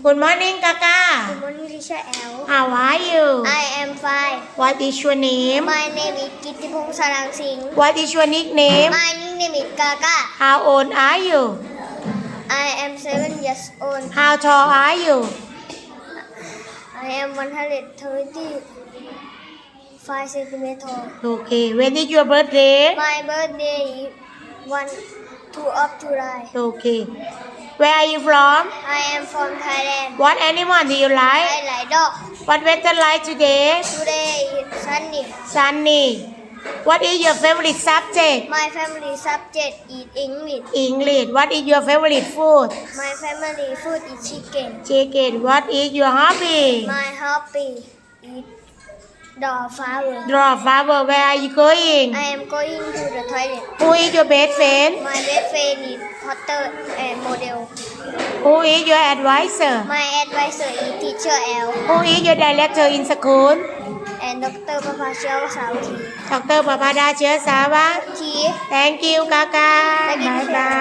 Good morning Kaka Good morning, Risha L. How are you I am fine. What is your name My name is Kittipong Sarang Singh. What is your nickname My nickname is Kaka. How old are you I am seven years old. How tall are you I am 135 centimeters tall. Okay When is your birthday My birthday is 1 2 of July. Okay Where are you from I am from Thailand. What animal do you like I like dog. What weather like today Today is sunny. Sunny What is your favorite subject My family subject is English. English What is your favorite food My family food is chicken. Chicken What is your hobby My hobby is Draw flower. Draw flower. Where are you going? I am going to the toilet. Who is your best friend? My best friend is Potter and model. Who is your advisor? My advisor is teacher L. Who is your director in school? À, and Dr. Papachel Saudi. Dr. Papada Chesava. T. Thank you, Kaka. Bye bye.